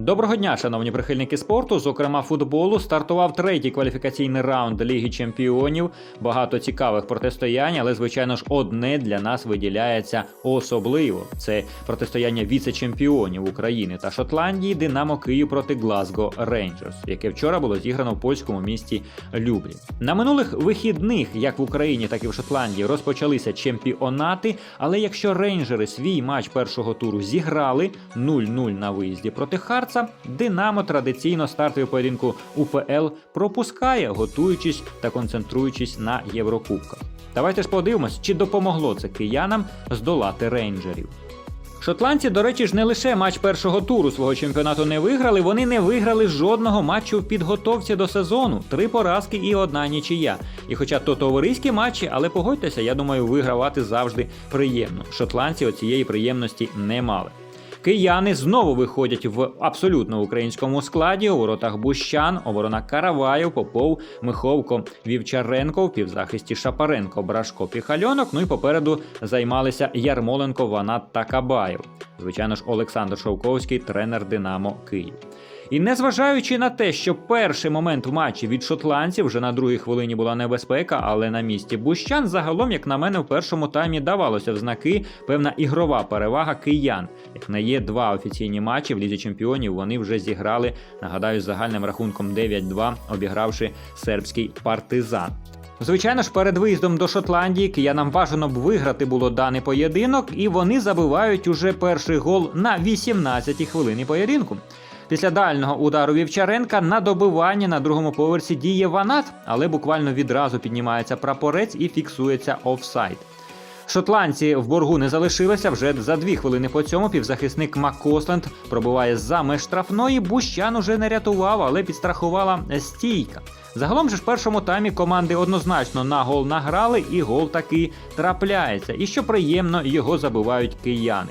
Доброго дня, шановні прихильники спорту. Зокрема, футболу стартував третій кваліфікаційний раунд Ліги Чемпіонів. Багато цікавих протистоянь, але звичайно ж одне для нас виділяється особливо: це протистояння віце-чемпіонів України та Шотландії Динамо Київ проти Глазго Рейнджерс, яке вчора було зіграно в польському місті Люблін. На минулих вихідних, як в Україні, так і в Шотландії, розпочалися чемпіонати. Але якщо рейнджери свій матч першого туру зіграли 0-0 на виїзді проти Харца, Динамо традиційно стартовий поєдинку УПЛ пропускає, готуючись та концентруючись на Єврокубках. Давайте ж подивимось, чи допомогло це киянам здолати рейнджерів. Шотландці, до речі, ж не лише матч першого туру свого чемпіонату не виграли, вони не виграли жодного матчу в підготовці до сезону. Три поразки і одна нічия. І хоча то товариські матчі, але погодьтеся, я думаю, вигравати завжди приємно. Шотландці оцієї приємності не мали. Кияни знову виходять в абсолютно українському складі. У воротах Бущан, оборона Караваєв, Попов, Миховко, Вівчаренко, в півзахисті Шапаренко, Брашко, Піхальонок. Ну і попереду займалися Ярмоленко, Ванат та Кабаєв. Звичайно ж, Олександр Шовковський, тренер Динамо Київ. І незважаючи на те, що перший момент в матчі від шотландців вже на другій хвилині була небезпека, але на місці Бущан загалом, як на мене, в першому таймі давалося в знаки певна ігрова перевага киян. Як не є два офіційні матчі в лізі чемпіонів, вони вже зіграли, нагадаю, з загальним рахунком 9-2, обігравши сербський партизан. Звичайно ж, перед виїздом до Шотландії киянам бажано б виграти було даний поєдинок, і вони забивають уже перший гол на 18-й хвилині поєдинку. Після дальнього удару Вівчаренка на добивання на другому поверсі діє Ванат, але буквально відразу піднімається прапорець і фіксується офсайд. Шотландці в боргу не залишилися вже за дві хвилини по цьому. Півзахисник Маккосленд пробиває за меж штрафної. Бущан уже не рятував, але підстрахувала стійка. Загалом же в першому таймі команди однозначно на гол награли, і гол таки трапляється. І що приємно, його забивають кияни.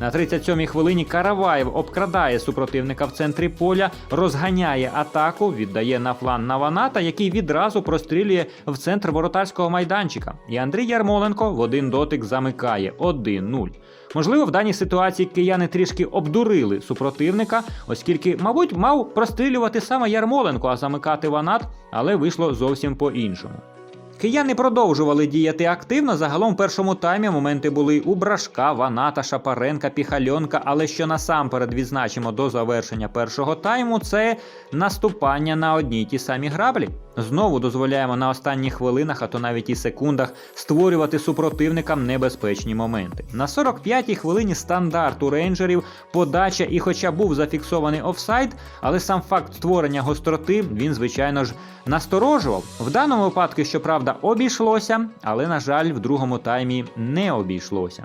На 37-й хвилині Караваєв обкрадає супротивника в центрі поля, розганяє атаку, віддає на флан Наваната, який відразу прострілює в центр воротарського майданчика. І Андрій Ярмоленко в один дотик замикає 1-0. Можливо, в даній ситуації кияни трішки обдурили супротивника, оскільки, мабуть, мав прострілювати саме Ярмоленко, а замикати Ванат, але вийшло зовсім по-іншому. Кияни продовжували діяти активно. Загалом в першому таймі моменти були у Брашка, Ваната, Шапаренка, Піхальонка. Але що насамперед відзначимо до завершення першого тайму, це наступання на одні й ті самі граблі. Знову дозволяємо на останніх хвилинах, а то навіть і секундах, створювати супротивникам небезпечні моменти. На 45-й хвилині стандарт у рейнджерів, подача і, хоча був зафіксований офсайд, але сам факт створення гостроти він, звичайно ж, насторожував. В даному випадку, щоправда, обійшлося, але, на жаль, в другому таймі не обійшлося.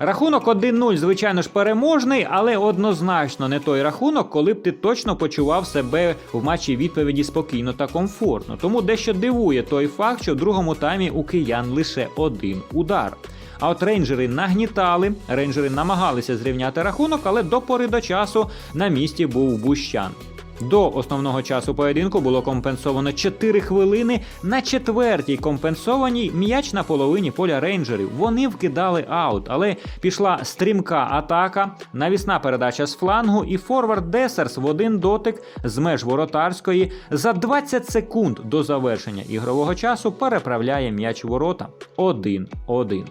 Рахунок 1-0, звичайно ж, переможний, але однозначно не той рахунок, коли б ти точно почував себе в матчі відповіді спокійно та комфортно. Тому дещо дивує той факт, що в другому таймі у киян лише один удар. А от рейнджери нагнітали, рейнджери намагалися зрівняти рахунок, але до пори до часу на місці був Бущан. До основного часу поєдинку було компенсовано 4 хвилини. На четвертій компенсованій м'яч на половині поля рейнджерів. Вони вкидали аут, але пішла стрімка атака, навісна передача з флангу, і форвард Десерс в один дотик з меж воротарської за 20 секунд до завершення ігрового часу переправляє м'яч ворота 1-1.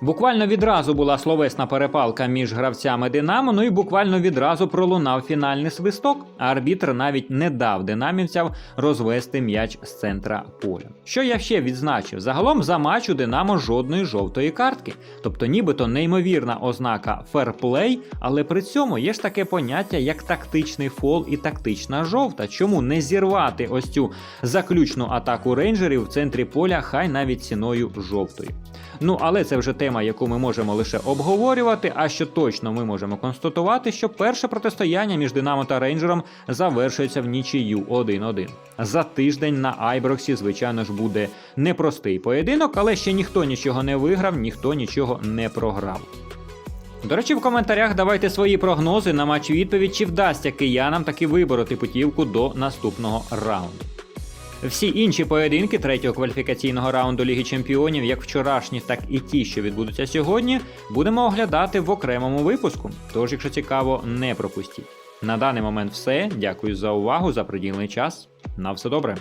Буквально відразу була словесна перепалка між гравцями Динамо, ну і буквально відразу пролунав фінальний свисток. а Арбітр навіть не дав динамівцям розвести м'яч з центра поля. Що я ще відзначив? Загалом за матч у Динамо жодної жовтої картки, тобто нібито неймовірна ознака ферплей, але при цьому є ж таке поняття як тактичний фол і тактична жовта. Чому не зірвати ось цю заключну атаку рейнджерів в центрі поля, хай навіть ціною жовтої. Ну, але це вже тема, яку ми можемо лише обговорювати. А що точно ми можемо констатувати, що перше протистояння між Динамо та Рейнджером завершується в нічию 1-1. За тиждень на Айброксі, звичайно ж, буде непростий поєдинок, але ще ніхто нічого не виграв, ніхто нічого не програв. До речі, в коментарях давайте свої прогнози на матч відповідь, чи вдасться киянам таки вибороти путівку до наступного раунду. Всі інші поєдинки третього кваліфікаційного раунду Ліги Чемпіонів, як вчорашні, так і ті, що відбудуться сьогодні, будемо оглядати в окремому випуску. Тож, якщо цікаво, не пропустіть. На даний момент все. Дякую за увагу, за приділений час. На все добре.